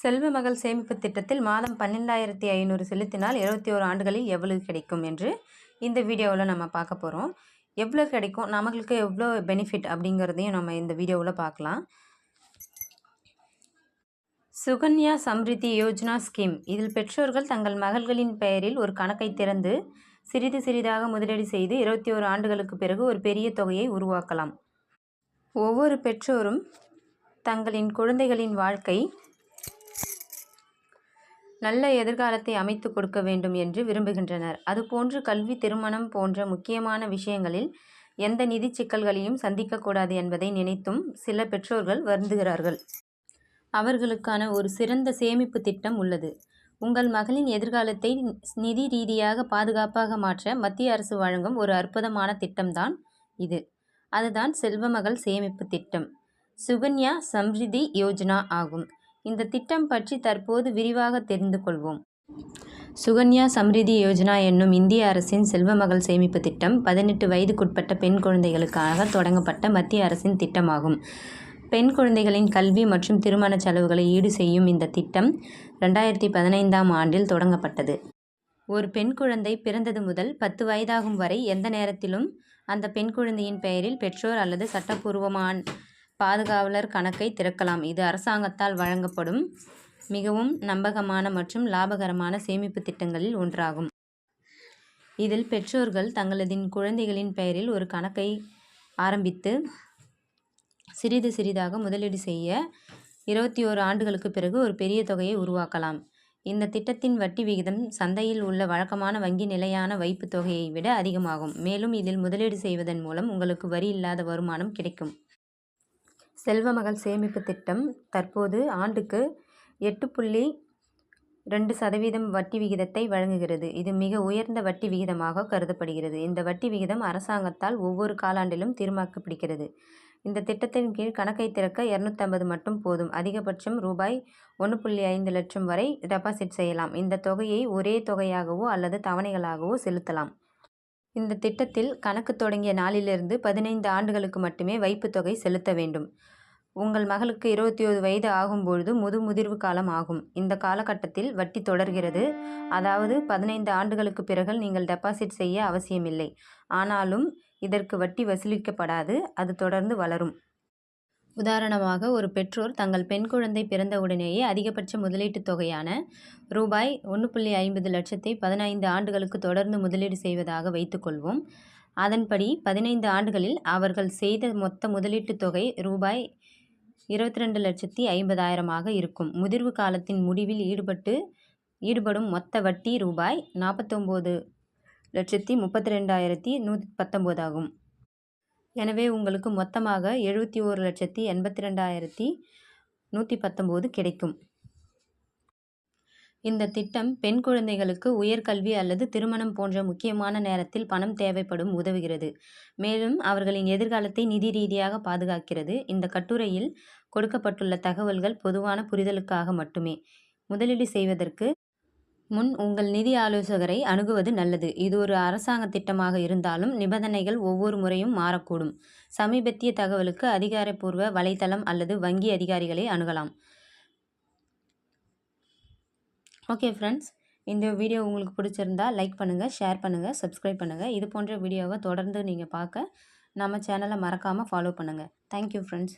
செல்வ மகள் சேமிப்பு திட்டத்தில் மாதம் பன்னெண்டாயிரத்தி ஐநூறு செலுத்தினால் இருபத்தி ஓரு ஆண்டுகளில் எவ்வளவு கிடைக்கும் என்று இந்த வீடியோவில் நம்ம பார்க்க போகிறோம் எவ்வளோ கிடைக்கும்? நமக்கு எவ்வளோ பெனிஃபிட் அப்படிங்கிறதையும் நம்ம இந்த வீடியோவில் பார்க்கலாம். சுகன்யா சம்ரிதி யோஜனா ஸ்கீம் இதில் பெற்றோர்கள் தங்கள் மகள்களின் பெயரில் ஒரு கணக்கை திறந்து சிறிது சிறிதாக முதலீடு செய்து இருபத்தி ஓரு ஆண்டுகளுக்கு பிறகு ஒரு பெரிய தொகையை உருவாக்கலாம். ஒவ்வொரு பெற்றோரும் தங்களின் குழந்தைகளின் வாழ்க்கை நல்ல எதிர்காலத்தை அமைத்து கொடுக்க வேண்டும் என்று விரும்புகின்றனர். அதுபோன்று கல்வி திருமணம் போன்ற முக்கியமான விஷயங்களில் எந்த நிதி சிக்கல்களையும் சந்திக்கக்கூடாது என்பதை நினைத்தும் சில பெற்றோர்கள் வருந்துகிறார்கள். அவர்களுக்கான ஒரு சிறந்த சேமிப்பு திட்டம் உள்ளது. உங்கள் மகளின் எதிர்காலத்தை நிதி ரீதியாக பாதுகாப்பாக மாற்ற மத்திய அரசு வழங்கும் ஒரு அற்புதமான திட்டம்தான் இது. அதுதான் செல்வமகள் சேமிப்பு திட்டம். சுகன்யா சம்ரிதி யோஜனா ஆகும். இந்த திட்டம் பற்றி தற்போது விரிவாக தெரிந்து கொள்வோம். சுகன்யா சம்ரிதி யோஜனா என்னும் இந்திய அரசின் செல்வமகள் சேமிப்பு திட்டம் பதினெட்டு வயதுக்குட்பட்ட பெண் குழந்தைகளுக்காக தொடங்கப்பட்ட மத்திய அரசின் திட்டமாகும். பெண் குழந்தைகளின் கல்வி மற்றும் திருமண செலவுகளை ஈடு செய்யும் இந்த திட்டம் ரெண்டாயிரத்தி பதினைந்தாம் ஆண்டில் தொடங்கப்பட்டது. ஒரு பெண் குழந்தை பிறந்தது முதல் பத்து வயதாகும் வரை எந்த நேரத்திலும் அந்த பெண் குழந்தையின் பெயரில் பெற்றோர் அல்லது சட்டப்பூர்வமான பாதுகாவலர் கணக்கை திறக்கலாம். இது அரசாங்கத்தால் வழங்கப்படும் மிகவும் நம்பகமான மற்றும் லாபகரமான சேமிப்பு திட்டங்களில் ஒன்றாகும். இதில் பெற்றோர்கள் தங்களதின் குழந்தைகளின் பெயரில் ஒரு கணக்கை ஆரம்பித்து சிறிது சிறிதாக முதலீடு செய்ய இருபத்தி ஓரு ஆண்டுகளுக்கு பிறகு ஒரு பெரிய தொகையை உருவாக்கலாம். இந்த திட்டத்தின் வட்டி விகிதம் சந்தையில் உள்ள வழக்கமான வங்கி நிலையான வைப்பு தொகையை விட அதிகமாகும். மேலும் இதில் முதலீடு செய்வதன் மூலம் உங்களுக்கு வரி இல்லாத வருமானம் கிடைக்கும். செல்வமகள் சேமிப்பு திட்டம் தற்போது ஆண்டுக்கு எட்டு புள்ளி ரெண்டு சதவீதம் வட்டி விகிதத்தை வழங்குகிறது. இது மிக உயர்ந்த வட்டி விகிதமாக கருதப்படுகிறது. இந்த வட்டி விகிதம் அரசாங்கத்தால் ஒவ்வொரு காலாண்டிலும் தீர்மானிக்கப்படுகிறது. இந்த திட்டத்தின் கீழ் கணக்கை திறக்க இரநூத்தம்பது மட்டும் போதும். அதிகபட்சம் ரூபாய் ஒன்று புள்ளி ஐந்து லட்சம் வரை டெபாசிட் செய்யலாம். இந்த தொகையை ஒரே தொகையாகவோ அல்லது தவணைகளாகவோ செலுத்தலாம். இந்த திட்டத்தில் கணக்கு தொடங்கிய நாளிலிருந்து பதினைந்து ஆண்டுகளுக்கு மட்டுமே வைப்பு தொகை செலுத்த வேண்டும். உங்கள் மகளுக்கு இருபத்தி ஒரு வயது ஆகும்பொழுது முது முதிர்வு காலம் ஆகும். இந்த காலகட்டத்தில் வட்டி தொடர்கிறது. அதாவது பதினைந்து ஆண்டுகளுக்கு பிறகு நீங்கள் டெபாசிட் செய்ய அவசியமில்லை. ஆனாலும் இதற்கு வட்டி வசூலிக்கப்படாது. அது தொடர்ந்து வளரும். உதாரணமாக ஒரு பெற்றோர் தங்கள் பெண் குழந்தை பிறந்தவுடனேயே அதிகபட்ச முதலீட்டுத் தொகையான ரூபாய் ஒன்று புள்ளி ஐம்பது லட்சத்தை பதினைந்து ஆண்டுகளுக்கு தொடர்ந்து முதலீடு செய்வதாக வைத்துக்கொள்வோம் அதன்படி பதினைந்து ஆண்டுகளில் அவர்கள் செய்த மொத்த முதலீட்டுத் தொகை ரூபாய் இருபத்தி ரெண்டு லட்சத்தி ஐம்பதாயிரமாக இருக்கும். முதிர்வு காலத்தின் முடிவில் ஈடுபட்டு ஈடுபடும் மொத்த வட்டி ரூபாய் நாற்பத்தொம்போது லட்சத்தி முப்பத்தி ரெண்டாயிரத்தி நூற்றி பத்தொம்போது ஆகும். எனவே உங்களுக்கு மொத்தமாக எழுபத்தி ஓரு லட்சத்தி எண்பத்தி ரெண்டாயிரத்தி நூற்றி பத்தொம்போது கிடைக்கும். இந்த திட்டம் பெண் குழந்தைகளுக்கு உயர்கல்வி அல்லது திருமணம் போன்ற முக்கியமான நேரத்தில் பணம் தேவைப்படும் உதவுகிறது. மேலும் அவர்களின் எதிர்காலத்தை நிதி ரீதியாக பாதுகாக்கிறது. இந்த கட்டுரையில் கொடுக்கப்பட்டுள்ள தகவல்கள் பொதுவான புரிதலுக்காக மட்டுமே. முதலீடு செய்வதற்கு முன் உங்கள் நிதி ஆலோசகரை அணுகுவது நல்லது. இது ஒரு அரசாங்க திட்டமாக இருந்தாலும் நிபந்தனைகள் ஒவ்வொரு முறையும் மாறக்கூடும். சமீபத்திய தகவலுக்கு அதிகாரப்பூர்வ வலைத்தளம் அல்லது வங்கி அதிகாரிகளை அணுகலாம். ஓகே ஃப்ரெண்ட்ஸ் இந்த வீடியோ உங்களுக்கு பிடிச்சிருந்தா லைக் பண்ணுங்கள் ஷேர் பண்ணுங்கள் சப்ஸ்கிரைப் பண்ணுங்கள் இது போன்ற வீடியோவை தொடர்ந்து நீங்கள் பார்க்க நம்ம சேனலை மறக்காமல் ஃபாலோ பண்ணுங்கள் தேங்க்யூ ஃப்ரெண்ட்ஸ்